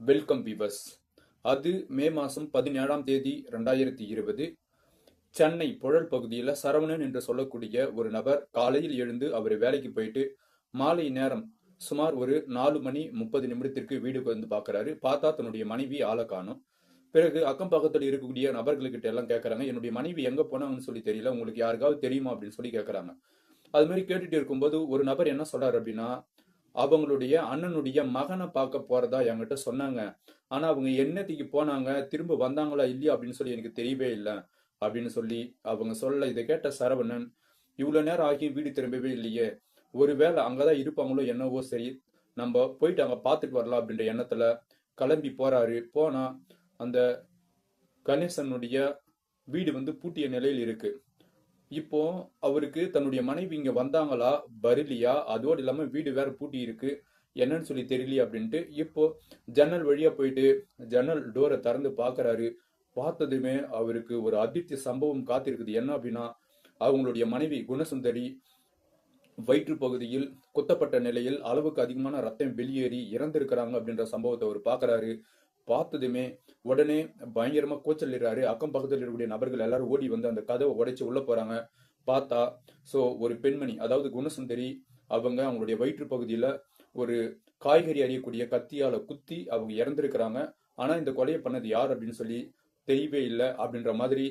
Welcome விவஸ் அது மே மாதம் பதினேழாம் தேதி ரெண்டாயிரத்தி இருபது. சென்னை புழல் பகுதியில் சரவணன் என்று சொல்லக்கூடிய ஒரு நபர் காலையில் எழுந்து அவர் வேலைக்கு போயிட்டு மாலை நேரம் சுமார் ஒரு நாலு மணி முப்பது நிமிடத்திற்கு வீடுக்கு வந்து பார்க்குறாரு பார்த்தா தன்னுடைய மனைவி ஆளை காணும். பிறகு அக்கம் பக்கத்தில் இருக்கக்கூடிய நபர்களுக்கிட்ட எல்லாம் கேட்குறாங்க என்னுடைய மனைவி எங்கே போனாங்கன்னு சொல்லி தெரியல. உங்களுக்கு யாருக்காவது தெரியுமா? அப்படின்னு சொல்லி கேட்குறாங்க அது மாதிரி கேட்டுட்டு இருக்கும்போது ஒரு நபர் என்ன சொல்றாரு அப்படின்னா அவங்களுடைய அண்ணனுடைய மகனை பார்க்க போறதா என்கிட்ட சொன்னாங்க. ஆனா அவங்க என்னத்துக்கு போனாங்க? திரும்ப வந்தாங்களா இல்லையா அப்படின்னு சொல்லி எனக்கு தெரியவே இல்லை அப்படின்னு சொல்லி அவங்க சொல்ல இதை கேட்ட சரவணன் இவ்வளவு நேரம் ஆகி வீடு திரும்பவே இல்லையே. ஒருவேளை அங்கதான் இருப்பாங்களோ என்னவோ சரி நம்ம போயிட்டு அங்க பார்த்துட்டு வரலாம் அப்படின்ற எண்ணத்துல கிளம்பி போறாரு. போனா அந்த கணேசனுடைய வீடு வந்து பூட்டிய நிலையில் இருக்கு. இப்போ அவருக்கு தன்னுடைய மனைவி இங்க வந்தாங்களா? வரலையா? அதோடு இல்லாம வீடு வேற பூட்டி இருக்கு. என்னன்னு சொல்லி தெரியலையே அப்படின்ட்டு இப்போ ஜன்னல் வழியா போயிட்டு ஜன்னல் டோரை திறந்து பாக்குறாரு. பார்த்ததுமே அவருக்கு ஒரு அதிர்ச்சி சம்பவம் காத்திருக்குது. என்ன அப்படின்னா அவங்களுடைய மனைவி குணசுந்தரி வயிற்று பகுதியில் குத்தப்பட்ட நிலையில் அளவுக்கு அதிகமான ரத்தம் வெளியேறி இறந்திருக்கிறாங்க அப்படின்ற சம்பவத்தை அவர் பார்க்கறாரு பார்த்ததுமே உடனே பயங்கரமா கூச்சலிடுறாரு. அக்கம் பக்கத்தில் இருக்கக்கூடிய நபர்கள் எல்லாரும் ஓடி வந்து அந்த கதவை உடைச்சு உள்ள போறாங்க. பார்த்தா ஸோ ஒரு பெண்மணி அதாவது குணசுந்தரி அவங்க அவங்களுடைய வயிற்று பகுதியில ஒரு காய்கறி அறியக்கூடிய கத்தியால குத்தி அவங்க இறந்துருக்கிறாங்க. ஆனா இந்த கொலையை பண்ணது யார் அப்படின்னு சொல்லி தெரியவே இல்லை அப்படின்ற மாதிரி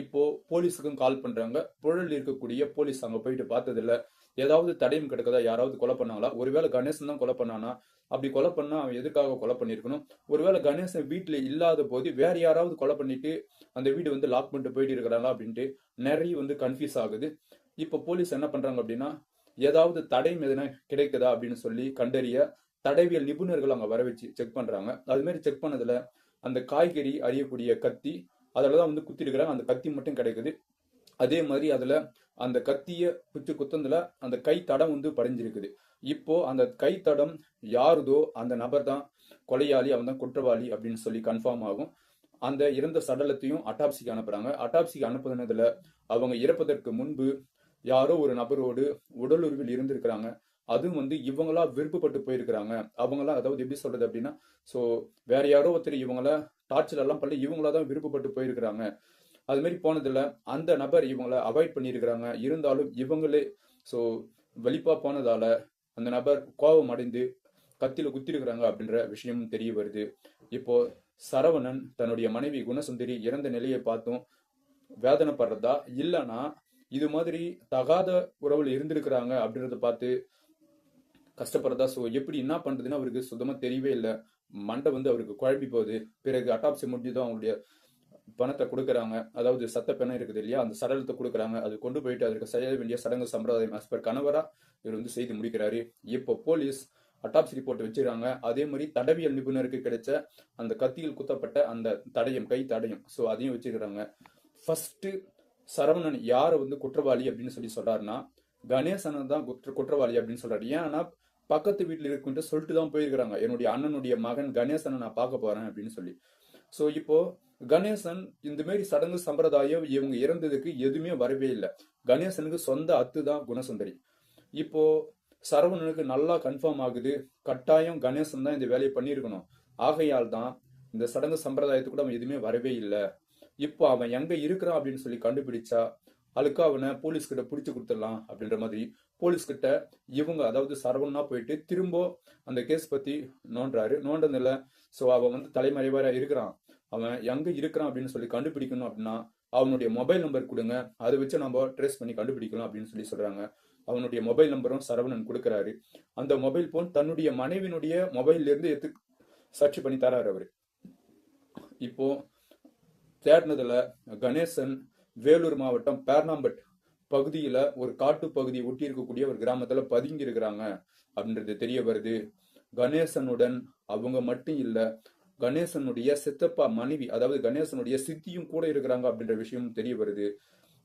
இப்போ போலீஸுக்கும் கால் பண்றாங்க. புழல் இருக்கக்கூடிய போலீஸ் அங்க போயிட்டு பார்த்ததில்ல. ஏதாவது தடயம் கிடக்குதா? யாராவது கொலை பண்ணாங்களா? ஒருவேளை கணேசன் தான் கொலை பண்ணானா? அப்படி கொலை பண்ணா அவன் எதுக்காக கொலை பண்ணிருக்கணும் ஒருவேளை கணேசன் வீட்டுல இல்லாத போது வேற யாராவது கொலை பண்ணிட்டு அந்த வீடு வந்து லாக் பண்ணிட்டு போயிட்டு இருக்கிறாங்களா அப்படின்ட்டு நிறைய வந்து கன்ஃபியூஸ் ஆகுது. இப்போ போலீஸ் என்ன பண்றாங்க அப்படின்னா ஏதாவது தடையும் எதுனா கிடைக்குதா அப்படின்னு சொல்லி கண்டறிய தடவியல் நிபுணர்கள் அங்க வர வச்சு செக் பண்றாங்க. அது மாதிரி செக் பண்ணதுல அந்த காய்கறி அறியக்கூடிய கத்தி அதில் தான் வந்து குத்திருக்கிறாங்க அந்த கத்தி மட்டும் கிடைக்குது. அதே மாதிரி அதில் அந்த கத்தியை குச்சி குத்தந்தில் அந்த கை தடம் வந்து படைஞ்சிருக்குது. இப்போ அந்த கைத்தடம் யாருதோ அந்த நபர் தான் கொலையாளி அவன் தான் குற்றவாளி அப்படின்னு சொல்லி கன்ஃபார்ம் ஆகும். அந்த இறந்த சடலத்தையும் அட்டாப்சிக்கு அனுப்புறாங்க. அட்டாப்சிக்கு அனுப்புனதுல அவங்க இறப்பதற்கு முன்பு யாரோ ஒரு நபரோடு உடலுறவில் இருந்திருக்கிறாங்க. அதுவும் வந்து இவங்களா விருப்பப்பட்டு போயிருக்கிறாங்க. அவங்களாம் அதாவது எப்படி சொல்றது அப்படின்னா ஸோ வேற யாரோ ஒருத்தர் இவங்கள டார்ச்சர் எல்லாம் பண்ணி இவங்களா தான் விருப்பப்பட்டு போயிருக்கிறாங்க. அது மாதிரி போனதுல அந்த நபர் இவங்கள அவாய்ட் பண்ணியிருக்கிறாங்க. இருந்தாலும் இவங்களே ஸோ வெளிப்பா போனதால அந்த நபர் கோபம் அடைந்து கத்தில குத்திருக்கிறாங்க அப்படின்ற விஷயமும் தெரிய வருது. இப்போ சரவணன் தன்னுடைய மனைவி குணசுந்தரி இறந்த நிலையை பார்த்தும் வேதனைப்படுறதா? இல்லைன்னா இது மாதிரி தகாத உறவுல இருந்திருக்கிறாங்க அப்படின்றத பார்த்து கஷ்டப்படுறதா? ஸோ எப்படி என்ன பண்றதுன்னு அவருக்கு சுத்தமா தெரியவே இல்லை. மண்டை வந்து அவருக்கு குழம்பி போகுது. பிறகு அட்டாப்சி முடிஞ்சுதான் அவங்களுடைய பணத்தை கொடுக்குறாங்க. அதாவது சத்த பெணம் இருக்குது இல்லையா? அந்த சடலத்தை கொடுக்குறாங்க. அது கொண்டு போயிட்டு அதற்கு செய்ய வேண்டிய சடங்கு சம்பிரதாயம் as per கணவரா இவர் வந்து செய்து முடிக்கிறாரு. இப்போ போலீஸ் அட்டாப்சி ரிப்போர்ட் வச்சுருக்காங்க. அதே மாதிரி தடவியல் நிபுணருக்கு கிடைச்ச அந்த கத்தியில் குத்தப்பட்ட அந்த தடயம் கை தடயம் ஸோ அதையும் வச்சிருக்கிறாங்க. ஃபர்ஸ்ட் சரவணன் யாரை வந்து குற்றவாளி அப்படின்னு சொல்லி சொல்றாருன்னா கணேசனை தான் குற்ற குற்றவாளி அப்படின்னு சொல்றாரு. ஏன்னா பக்கத்து வீட்டில் இருக்குன்ட்டு சொல்லிட்டு தான் போயிருக்கிறாங்க. என்னுடைய அண்ணனுடைய மகன் கணேசனை நான் பார்க்க போறேன் அப்படின்னு சொல்லி. ஸோ இப்போ கணேசன் இந்த மாதிரி சடங்கு சம்பிரதாயம் இவங்க இறந்ததுக்கு எதுவுமே வரவே இல்லை. கணேசனுக்கு சொந்த அத்து தான் குணசுந்தரி. இப்போ சரவணனுக்கு நல்லா கன்ஃபார்ம் ஆகுது. கட்டாயம் கணேசன் தான் இந்த வேலையை பண்ணியிருக்கணும். ஆகையால் தான் இந்த சடங்கு சம்பிரதாயத்துக்கு கூட அவன் எதுவுமே வரவே இல்லை. இப்போ அவன் எங்க இருக்கிறான் அப்படின்னு சொல்லி கண்டுபிடிச்சா அதுக்கு அவனை போலீஸ் கிட்ட பிடிச்சு கொடுத்துடலாம் அப்படின்ற மாதிரி போலீஸ் கிட்ட இவங்க அதாவது சரவணனா போயிட்டு திரும்ப அந்த கேஸ் பத்தி நோண்டுறாரு. நோண்டதில்ல ஸோ அவன் வந்து தலைமறைவாரா இருக்கிறான். அவன் எங்க இருக்கிறான் அப்படின்னு சொல்லி கண்டுபிடிக்கணும் அப்படின்னா அவனுடைய மொபைல் நம்பர் கொடுங்க. அதை வச்சு நம்ம ட்ரேஸ் பண்ணி கண்டுபிடிக்கலாம் அப்படின்னு சொல்லி சொல்றாங்க. அவனுடைய மொபைல் நம்பரும் சரவணன் கொடுக்குறாரு. அந்த மொபைல் போன் தன்னுடைய மனைவினுடைய மொபைல்ல இருந்து எடுத்து சர்ச் பண்ணி தராரு அவரு. இப்போ தேடினதுல கணேசன் வேலூர் மாவட்டம் பேர்னாம்பட் பகுதியில ஒரு காட்டு பகுதியை ஒட்டி இருக்கக்கூடிய ஒரு கிராமத்துல பதுங்கி இருக்கிறாங்க அப்படின்றது தெரிய வருது. கணேசனுடன் அவங்க மட்டும் இல்ல கணேசனுடைய சித்தப்பா மனைவி அதாவது கணேசனுடைய சித்தியும் கூட இருக்கிறாங்க அப்படின்ற விஷயம் தெரிய வருது.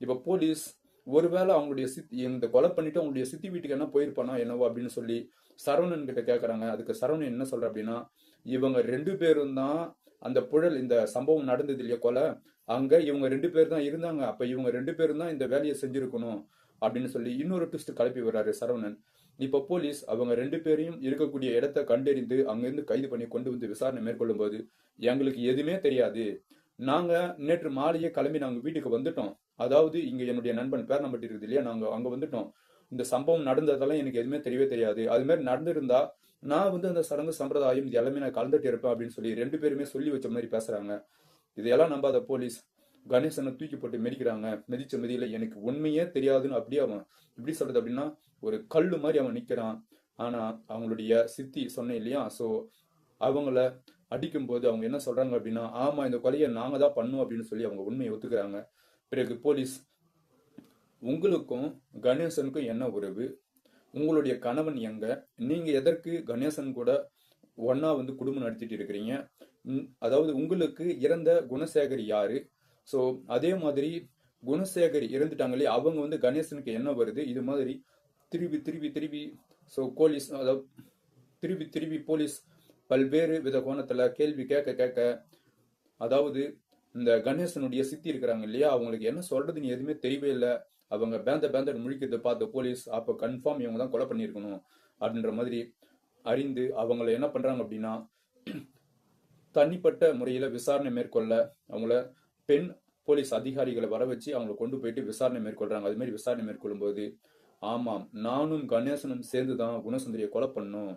இப்போ போலீஸ் ஒருவேளை அவங்களுடைய சித்தி இந்த கொலை பண்ணிட்டு அவங்களுடைய சித்தி வீட்டுக்கு என்ன போயிருப்பானா என்னவோ அப்படின்னு சொல்லி சரவணன் கிட்ட கேட்குறாங்க அதுக்கு சரவணன் என்ன சொல்ற அப்படின்னா இவங்க ரெண்டு பேரும் தான் அந்த புழல் இந்த சம்பவம் நடந்தது இல்லையா கொலை? அங்க இவங்க ரெண்டு பேர் தான் இருந்தாங்க. அப்ப இவங்க ரெண்டு பேரும் தான் இந்த வேலையை செஞ்சிருக்கணும் அப்படின்னு சொல்லி இன்னொரு ட்விஸ்ட் கிளப்பி வர்றாரு சரவணன். இப்போ போலீஸ் அவங்க ரெண்டு பேரையும் இருக்கக்கூடிய இடத்த கண்டறிந்து அங்கிருந்து கைது பண்ணி கொண்டு வந்து விசாரணை மேற்கொள்ளும் போது எங்களுக்கு எதுவுமே தெரியாது. நாங்க நேற்று மாலையே கிளம்பி நாங்க வீட்டுக்கு வந்துட்டோம். அதாவது இங்க என்னுடைய நண்பன் பேர் இருக்குது இல்லையா? நாங்க அங்க வந்துட்டோம். இந்த சம்பவம் நடந்ததெல்லாம் எனக்கு எதுவுமே தெரியவே தெரியாது. அது மாதிரி நடந்திருந்தா நான் வந்து அந்த சடங்கு சம்பிரதாயம் இது எல்லாமே நான் கலந்துட்டு இருப்பேன் அப்படின்னு சொல்லி ரெண்டு பேருமே சொல்லி வச்ச மாதிரி பேசுறாங்க. இதையெல்லாம் நம்பாத போலீஸ் கணேசனை தூக்கி போட்டு மிதிக்கிறாங்க. மிதிச்ச மிதியில எனக்கு உண்மையே தெரியாதுன்னு அப்படியே அவன் எப்படி சொல்றது அப்படின்னா ஒரு கல்லு மாதிரி அவன் நிக்கிறான். ஆனா அவங்களுடைய சித்தி சொன்னேன் இல்லையா? ஸோ அவங்கள அடிக்கும்போது அவங்க என்ன சொல்றாங்க அப்படின்னா ஆமா இந்த கொலையை நாங்க தான் பண்ணோம் அப்படின்னு சொல்லி அவங்க உண்மையை ஒத்துக்கிறாங்க. பிறகு போலீஸ் உங்களுக்கும் கணேசனுக்கும் என்ன உறவு? உங்களுடைய கணவன் எங்க? நீங்க எதற்கு கணேசன் கூட ஒன்னா வந்து குடும்பம் நடத்திட்டு இருக்கிறீங்க? அதாவது உங்களுக்கு இறந்த குணசேகர் யாரு? ஸோ அதே மாதிரி குணசேகர் இறந்துட்டாங்களே அவங்க வந்து கணேசனுக்கு என்ன வருது? இது மாதிரி திரும்பி திருவி திருப்பி ஸோ போலீஸ் அதாவது திருப்பி திருப்பி போலீஸ் பல்வேறு வித கோணத்தில் கேள்வி கேட்க கேட்க அதாவது இந்த கணேசனுடைய சித்தி இருக்கிறாங்க இல்லையா? அவங்களுக்கு என்ன சொல்றதுன்னு எதுவுமே தெரியவே இல்லை. அவங்க பேந்த பேந்த முழிக்கிறத பார்த்த போலீஸ் அப்போ கன்ஃபார்ம் இவங்க தான் கொலை பண்ணியிருக்கணும் அப்படின்ற மாதிரி அறிந்து அவங்கள என்ன பண்றாங்க அப்படின்னா தனிப்பட்ட முறையில் விசாரணை மேற்கொள்ள அவங்கள பெண் போலீஸ் அதிகாரிகளை வர வச்சு அவங்கள கொண்டு போயிட்டு விசாரணை மேற்கொள்றாங்க. அது மாதிரி விசாரணை மேற்கொள்ளும் போது ஆமாம் நானும் கணேசனும் சேர்ந்து தான் குணசுந்தரியை கொலை பண்ணோம்.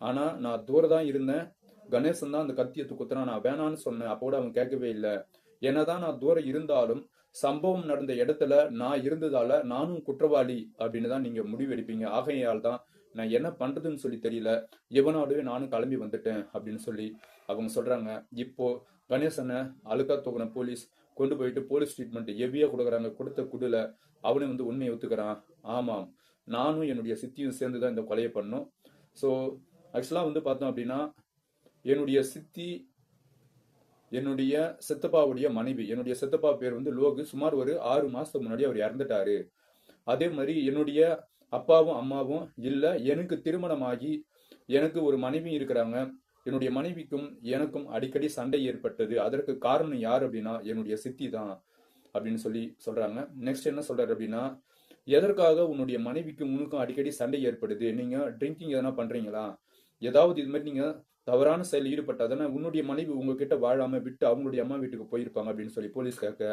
ஆனால் நான் தூர தான் இருந்தேன். கணேசன் தான் அந்த கத்தியை குத்துறான். நான் வேணான்னு சொன்னேன். அப்போ கூட அவன் கேட்கவே இல்லை. என்னதான் நான் தூரம் இருந்தாலும் சம்பவம் நடந்த இடத்துல நான் இருந்ததால நானும் குற்றவாளி அப்படின்னு தான் நீங்க முடிவெடுப்பீங்க. ஆகையால் தான் நான் என்ன பண்றதுன்னு சொல்லி தெரியல. இவனோடவே நானும் கிளம்பி வந்துட்டேன் அப்படின்னு சொல்லி அவங்க சொல்றாங்க. இப்போ கணேசனை அழுக்கா தூக்குன போலீஸ் கொண்டு போயிட்டு போலீஸ் ட்ரீட்மெண்ட் ஹெவியா கொடுக்குறாங்க. கொடுத்த குடுல அவனே வந்து உண்மையை ஒத்துக்கிறான். ஆமாம் நானும் என்னுடைய சித்தியும் சேர்ந்து தான் இந்த கொலையை பண்ணோம். ஸோ ஆக்சுவலாக வந்து பார்த்தோம் அப்படின்னா என்னுடைய சித்தி என்னுடைய சித்தப்பாவுடைய மனைவி என்னுடைய சித்தப்பா பேர் வந்து லோகு. சுமார் ஒரு ஆறு மாதத்துக்கு முன்னாடி அவர் இறந்துட்டாரு. அதே மாதிரி என்னுடைய அப்பாவும் அம்மாவும் இல்லை எனக்கு திருமணமாகி எனக்கு ஒரு மனைவியும் இருக்கிறாங்க. என்னுடைய மனைவிக்கும் எனக்கும் அடிக்கடி சண்டை ஏற்பட்டது. அதற்கு காரணம் யார் அப்படின்னா என்னுடைய சித்தி தான் அப்படின்னு சொல்லி சொல்றாங்க. நெக்ஸ்ட் என்ன சொல்றாரு அப்படின்னா எதற்காக உன்னுடைய மனைவிக்கும் உனக்கும் அடிக்கடி சண்டை ஏற்படுது? நீங்க ட்ரிங்கிங் எதனா பண்றீங்களா? ஏதாவது இது மாதிரி நீங்க தவறான செயலில் ஈடுபட்டாதானே உன்னுடைய மனைவி உங்ககிட்ட வாழாம விட்டு அவங்களுடைய அம்மா வீட்டுக்கு போயிருப்பாங்க அப்படின்னு சொல்லி போலீஸ் கேட்க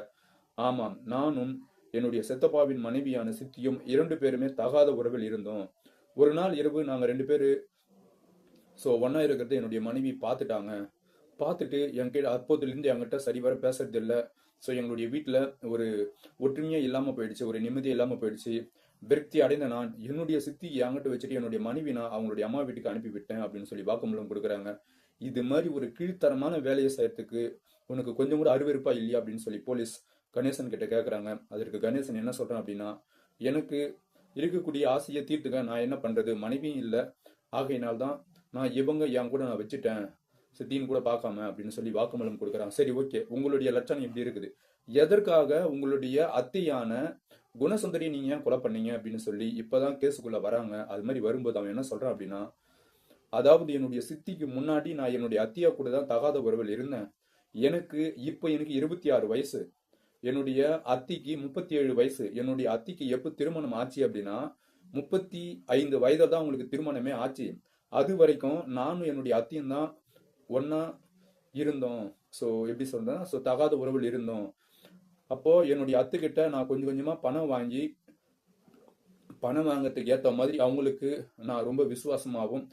ஆமாம் நானும் என்னுடைய செத்தப்பாவின் மனைவியான சித்தியும் இரண்டு பேருமே தகாத உறவில் இருந்தோம். ஒரு நாள் இரவு நாங்க ரெண்டு பேரு ஸோ ஒன்றா இருக்கிறது என்னுடைய மனைவி பார்த்துட்டாங்க. பார்த்துட்டு என்கிட்ட அப்போதுலேருந்து என்கிட்ட சரிவர பேசுறது இல்லை ஸோ எங்களுடைய வீட்டில் ஒரு ஒற்றுமையே இல்லாமல் போயிடுச்சு ஒரு நிம்மதியாக இல்லாமல் போயிடுச்சு. விரக்தி அடைந்த நான் என்னுடைய சித்தி என்கிட்ட வச்சுட்டு என்னுடைய மனைவி நான் அவங்களுடைய அம்மா வீட்டுக்கு அனுப்பிவிட்டேன் அப்படின்னு சொல்லி வாக்குமூலம் கொடுக்குறாங்க. இது மாதிரி ஒரு கீழ்த்தரமான வேலையை செய்யறதுக்கு உனக்கு கொஞ்சம் கூட அருவருப்பா இல்லையா அப்படின்னு சொல்லி போலீஸ் கணேசன் கிட்ட கேட்குறாங்க அதற்கு கணேசன் என்ன சொல்கிறேன் அப்படின்னா எனக்கு இருக்கக்கூடிய ஆசையை தீர்த்துக்க நான் என்ன பண்ணுறது மனைவியும் இல்லை. ஆகையினால்தான் நான் இவங்க என் கூட நான் வச்சுட்டேன். சித்தின்னு கூட பார்க்காம அப்படின்னு சொல்லி வாக்குமூலம் கொடுக்குறான் சரி ஓகே. உங்களுடைய லட்சணம் எப்படி இருக்குது. எதற்காக உங்களுடைய அத்தையான குணசுந்தரி நீங்க ஏன் கொலை பண்ணீங்க அப்படின்னு சொல்லி இப்பதான் கேஸுக்குள்ள வராங்க. அது மாதிரி வரும்போது அவன் என்ன சொல்றான் அப்படின்னா அதாவது என்னுடைய சித்திக்கு முன்னாடி நான் என்னுடைய அத்தியா கூட தான் தகாத உறவில் இருந்தேன். எனக்கு இப்போ எனக்கு இருபத்தி ஆறு வயசு. என்னுடைய அத்திக்கு முப்பத்தி ஏழு வயசு. என்னுடைய அத்திக்கு எப்போ திருமணம் ஆச்சு அப்படின்னா முப்பத்தி ஐந்து வயதில் தான் உங்களுக்கு திருமணமே ஆச்சு. அது வரைக்கும் நானும் என்னுடைய அத்தியும் தான் ஒன்னா இருந்தோம். ஸோ எப்படி சொல்றேன் ஸோ தகாத உறவில் இருந்தோம். அப்போ என்னுடைய அத்துக்கிட்ட நான் கொஞ்சம் கொஞ்சமா பணம் வாங்கி பணம் வாங்குறதுக்கு ஏற்ற மாதிரி அவங்களுக்கு நான் ரொம்ப விசுவாசமாகவும்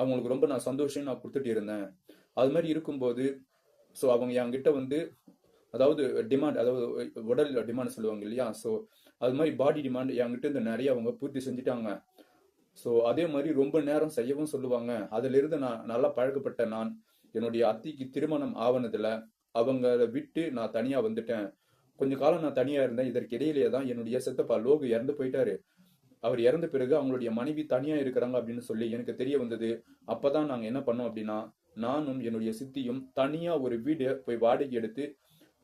அவங்களுக்கு ரொம்ப நான் சந்தோஷம் நான் கொடுத்துட்டு இருந்தேன். அது மாதிரி இருக்கும்போது ஸோ அவங்க என்கிட்ட வந்து அதாவது டிமாண்ட் அதாவது உடல் டிமாண்ட் சொல்லுவாங்க இல்லையா? ஸோ அது மாதிரி பாடி டிமாண்ட் என்கிட்ட இருந்து நிறைய அவங்க பூர்த்தி செஞ்சுட்டாங்க. ஸோ அதே மாதிரி ரொம்ப நேரம் செய்யவும் சொல்லுவாங்க. அதிலிருந்து நான் நல்லா பழக்கப்பட்ட நான். என்னுடைய அத்திக்கு திருமணம் ஆவனதில் அவங்கள விட்டு நான் தனியாக வந்துட்டேன். கொஞ்ச காலம் நான் தனியாக இருந்தேன். இதற்கு இடையிலேயே தான் என்னுடைய சித்தப்பா லோகு இறந்து போயிட்டாரு. அவர் இறந்த பிறகு அவங்களுடைய மனைவி தனியாக இருக்கிறாங்க அப்படின்னு சொல்லி எனக்கு தெரிய வந்தது. அப்போ தான் நாங்கள் என்ன பண்ணோம் அப்படின்னா நானும் என்னுடைய சித்தியும் தனியாக ஒரு வீடு போய் வாடகை எடுத்து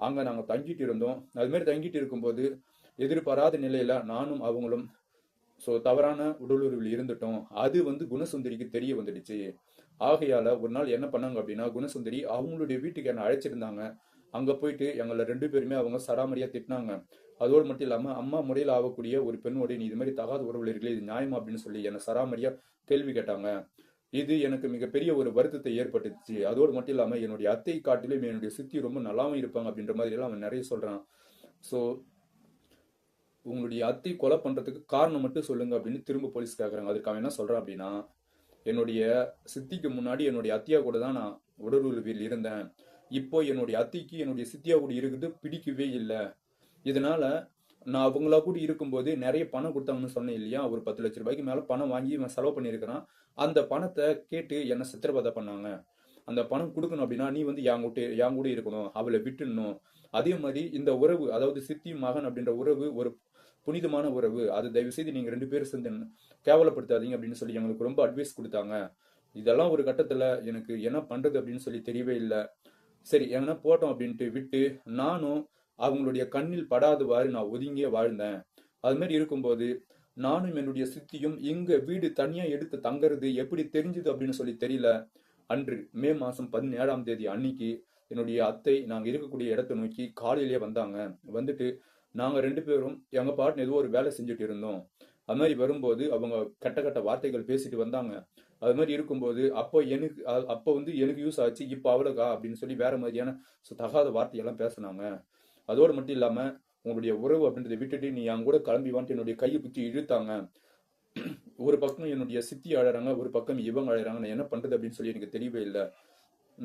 அங்கே நாங்கள் தங்கிட்டு இருந்தோம். அதுமாரி தங்கிட்டு இருக்கும்போது எதிர்பாராத நிலையில நானும் அவங்களும் ஸோ தவறான உடலுறவில் இருந்துட்டோம். அது வந்து குணசுந்தரிக்கு தெரிய வந்துடுச்சு. ஆகையால ஒரு நாள் என்ன பண்ணாங்க அப்படின்னா குணசுந்தரி அவங்களுடைய வீட்டுக்கு என்ன அழைச்சிருந்தாங்க. அங்க போயிட்டு எங்களை ரெண்டு பேருமே அவங்க சராமரியா திட்டினாங்க. அதோடு மட்டும் இல்லாம அம்மா முறையில் ஆகக்கூடிய ஒரு பெண்ணோட நீ இது மாதிரி தகாத உறவுல இருக்கல இது நியாயமா? அப்படின்னு சொல்லி என்னை சராமரியா கேள்வி கேட்டாங்க. இது எனக்கு மிகப்பெரிய ஒரு வருத்தத்தை ஏற்பட்டுச்சு அதோடு மட்டும் இல்லாம என்னுடைய அத்தை காட்டிலும் என்னுடைய சித்தி ரொம்ப நல்லாவும் இருப்பாங்க அப்படின்ற மாதிரி எல்லாம் அவன் நிறைய சொல்றான். ஸோ உங்களுடைய அத்தை கொலை பண்றதுக்கு காரணம் மட்டும் சொல்லுங்க அப்படின்னு திரும்ப போலீஸ் கேட்குறாங்க அதுக்கு அவன் என்ன சொல்றான் அப்படின்னா என்னுடைய சித்திக்கு முன்னாடி என்னுடைய அத்தியா கூட தான் நான் உடலுறவில் இருந்தேன். இப்போ என்னுடைய அத்திக்கு என்னுடைய சித்தியா கூட இருக்குது பிடிக்கவே இல்லை. இதனால நான் அவங்களா கூட இருக்கும்போது நிறைய பணம் கொடுத்தாங்கன்னு சொன்னேன் இல்லையா? ஒரு பத்து லட்ச ரூபாய்க்கு மேல பணம் வாங்கி இவன் செலவு பண்ணியிருக்கிறான். அந்த பணத்தை கேட்டு என்ன சித்திரவதை பண்ணாங்க. அந்த பணம் கொடுக்கணும் அப்படின்னா நீ வந்து என் கூட என் கூட இருக்கணும். அவளை விட்டுடணும். அதே மாதிரி இந்த உறவு அதாவது சித்தி மகன் அப்படின்ற உறவு ஒரு புனிதமான உறவு. அது தயவு செய்து நீங்க ரெண்டு பேரும் சேர்ந்து கேவலப்படுத்தாதீங்க அப்படின்னு சொல்லி எங்களுக்கு ரொம்ப அட்வைஸ் கொடுத்தாங்க. இதெல்லாம் ஒரு கட்டத்துல எனக்கு என்ன பண்றது அப்படின்னு சொல்லி தெரியவே இல்லை. சரி எங்கன்னா போட்டோம் அப்படின்ட்டு விட்டு நானும் அவங்களுடைய கண்ணில் படாதவாறு நான் ஒதுங்கியே வாழ்ந்தேன். அது மாதிரி இருக்கும்போது நானும் என்னுடைய சித்தியும் இங்க வீடு தனியா எடுத்து தங்கறது எப்படி தெரிஞ்சது அப்படின்னு சொல்லி தெரியல. அன்று மே மாசம் பதினேழாம் தேதி அன்னைக்கு என்னுடைய அத்தை நாங்க இருக்கக்கூடிய இடத்தை நோக்கி காலையிலேயே வந்தாங்க. வந்துட்டு நாங்கள் ரெண்டு பேரும் எங்கள் பாட்டு ஏதோ ஒரு வேலை செஞ்சுட்டு இருந்தோம். அது மாதிரி வரும்போது அவங்க கட்ட கட்ட வார்த்தைகள் பேசிட்டு வந்தாங்க. அது மாதிரி இருக்கும்போது அப்போ எனக்கு அப்போ வந்து எனக்கு யூஸ் ஆச்சு இப்போ அவ்வளோக்கா அப்படின்னு சொல்லி வேற மாதிரியான தகாத வார்த்தையெல்லாம் பேசினாங்க. அதோடு மட்டும் இல்லாமல் உங்களுடைய உறவு அப்படின்றத விட்டுட்டு நீ என் கூட கிளம்பி வந்துட்டு என்னுடைய கையை பிடிச்சி இழுத்தாங்க. ஒரு பக்கம் என்னுடைய சித்தி அழறாங்க ஒரு பக்கம் இவங்க அழறாங்க. நான் என்ன பண்றது அப்படின்னு சொல்லி எனக்கு தெரியவே இல்லை.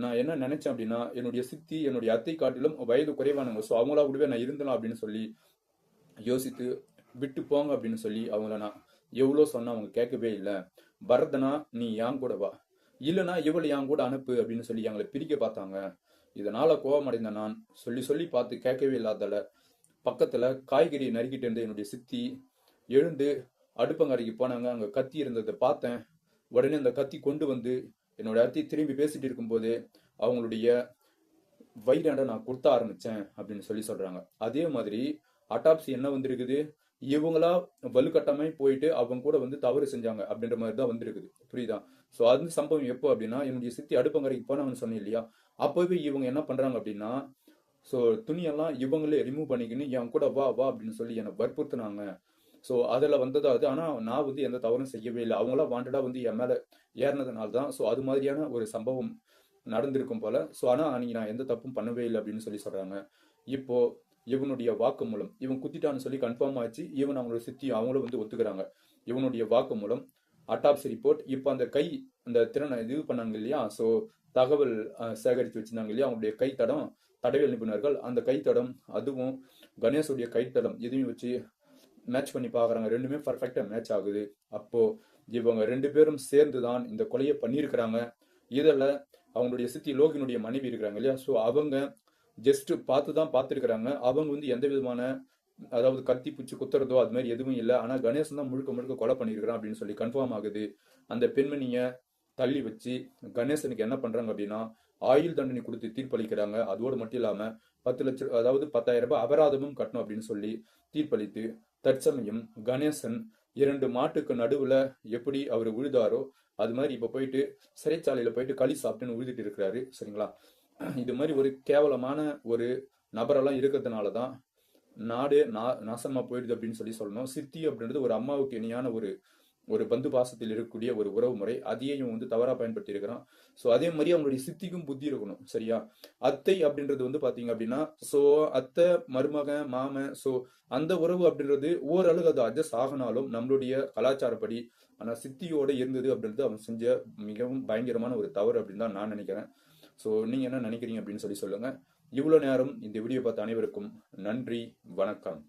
நான் என்ன நினைச்சேன் அப்படின்னா என்னுடைய சித்தி என்னுடைய அத்தை காட்டிலும் வயது குறைவானவங்க. ஸோ அவங்களா கூடவே நான் இருந்தலாம் அப்படின்னு சொல்லி யோசித்து விட்டு போங்க அப்படின்னு சொல்லி அவங்கள நான் எவ்வளோ சொன்னா அவங்க கேட்கவே இல்லை. பரதனா நீ என் கூட வா. இல்லைனா இவளை என் கூட அனுப்பு அப்படின்னு சொல்லி எங்களை பிரிக்க பார்த்தாங்க. இதனால கோபமடைந்த நான் சொல்லி சொல்லி பார்த்து கேட்கவே இல்லாதால பக்கத்துல காய்கறி நறுக்கிட்டு இருந்த என்னுடைய சித்தி எழுந்து அடுப்பங்கரைக்கு போனாங்க. அங்கே கத்தி இருந்ததை பார்த்தேன். உடனே அந்த கத்தி கொண்டு வந்து என்னோட அத்தி திரும்பி பேசிட்டு இருக்கும்போது அவங்களுடைய வயிறாண்ட நான் கொடுத்த ஆரம்பிச்சேன் அப்படின்னு சொல்லி சொல்றாங்க. அதே மாதிரி அட்டாப்சி என்ன வந்திருக்குது? இவங்களா வலுக்கட்டமே போயிட்டு அவங்க கூட வந்து தவறு செஞ்சாங்க அப்படின்ற மாதிரி தான் வந்திருக்குது. புரியுதா? ஸோ அது சம்பவம் எப்போ அப்படின்னா என்னுடைய சித்தி அடுப்பங்கரைக்கு போனாங்கன்னு சொன்னேன் இல்லையா? அப்போவே இவங்க என்ன பண்றாங்க அப்படின்னா ஸோ துணியெல்லாம் இவங்களே ரிமூவ் பண்ணிக்கின்னு என் கூட வா வா அப்படின்னு சொல்லி என்னை வற்புறுத்துனாங்க. ஸோ அதில் வந்தது அது. ஆனால் நான் வந்து எந்த தவறும் செய்யவே இல்லை. அவங்களாம் வாண்டடாக வந்து என் மேலே ஏறினதுனால தான். ஸோ அது மாதிரியான ஒரு சம்பவம் நடந்திருக்கும் போல. ஸோ ஆனால் அன்னைக்கு நான் எந்த தப்பும் பண்ணவே இல்லை அப்படின்னு சொல்லி சொல்கிறாங்க இப்போது இவனுடைய வாக்குமூலம் இவன் குத்திட்டான்னு சொல்லி கன்ஃபார்ம் ஆச்சு. இவன் அவங்களோட சித்தி அவங்களும் வந்து ஒத்துக்கிறாங்க. இவனுடைய வாக்குமூலம் அட்டாப்சி ரிப்போர்ட் இப்போ அந்த கை அந்த திறனை இது பண்ணாங்க இல்லையா? ஸோ தகவல் சேகரித்து வச்சிருந்தாங்க இல்லையா? அவங்களுடைய கைத்தடம் தடவை நிபுணர்கள் அந்த கைத்தடம் அதுவும் கணேஷுடைய கைத்தடம் இதையும் வச்சு மேட்ச் பண்ணி பார்க்குறாங்க. ரெண்டுமே பர்ஃபெக்டா மேட்ச் ஆகுது. அப்போ இவங்க ரெண்டு பேரும் சேர்ந்து தான் இந்த கொலையை பண்ணியிருக்கிறாங்க. இதில் அவங்களுடைய சித்தி லோகினுடைய மனைவி இருக்கிறாங்க இல்லையா? ஸோ அவங்க ஜஸ்ட் பார்த்து தான் பார்த்துருக்குறாங்க. அவங்க வந்து எந்த விதமான அதாவது கத்தி பூச்சி குத்துறதோ அது மாதிரி எதுவும் இல்லை. ஆனால் கணேசன் தான் முழுக்க முழுக்க கொலை பண்ணியிருக்கிறான் அப்படின்னு சொல்லி கன்ஃபார்ம் ஆகுது. அந்த பெண்மணியை தள்ளி வச்சு கணேசனுக்கு என்ன பண்ணுறாங்க அப்படின்னா ஆயுள் தண்டனை கொடுத்து தீர்ப்பளிக்கிறாங்க. அதோடு மட்டும் இல்லாமல் பத்து லட்சம் அதாவது பத்தாயிரம் ரூபாய் அபராதமும் கட்டணும் அப்படின்னு சொல்லி தீர்ப்பளித்து தற்சமயம் கணேசன் இரண்டு மாட்டுக்கு நடுவுல எப்படி அவர் உழுதாரோ அது மாதிரி இப்ப போயிட்டு சிறைச்சாலையில போயிட்டு களி சாப்பிட்டுன்னு உழுதுட்டு இருக்கிறாரு சரிங்களா? இது மாதிரி ஒரு கேவலமான ஒரு நபரெல்லாம் இருக்கிறதுனால தான் நாடே நா நாசமா போயிடுது அப்படின்னு சொல்லி சொல்லணும். சித்தி அப்படின்றது ஒரு அம்மாவுக்கு இணையான ஒரு ஒரு பந்து பாசத்தில் இருக்கக்கூடிய ஒரு உறவு முறை அதையே இவன் வந்து தவறாக பயன்படுத்தி இருக்கிறான் ஸோ அதே மாதிரி அவங்களுடைய சித்திக்கும் புத்தி இருக்கணும் சரியா? அத்தை அப்படின்றது வந்து பார்த்தீங்க அப்படின்னா ஸோ அத்தை மருமகன் மாமன் ஸோ அந்த உறவு அப்படின்றது ஓரளவு அது அட்ஜஸ்ட் ஆகினாலும் நம்மளுடைய கலாச்சாரப்படி ஆனால் சித்தியோட இருந்தது அப்படின்றது அவன் செஞ்ச மிகவும் பயங்கரமான ஒரு தவறு அப்படின்னு தான் நான் நினைக்கிறேன். ஸோ நீங்கள் என்ன நினைக்கிறீங்க அப்படின்னு சொல்லி சொல்லுங்கள் இவ்வளோ நேரம் இந்த வீடியோ பார்த்த அனைவருக்கும் நன்றி வணக்கம்.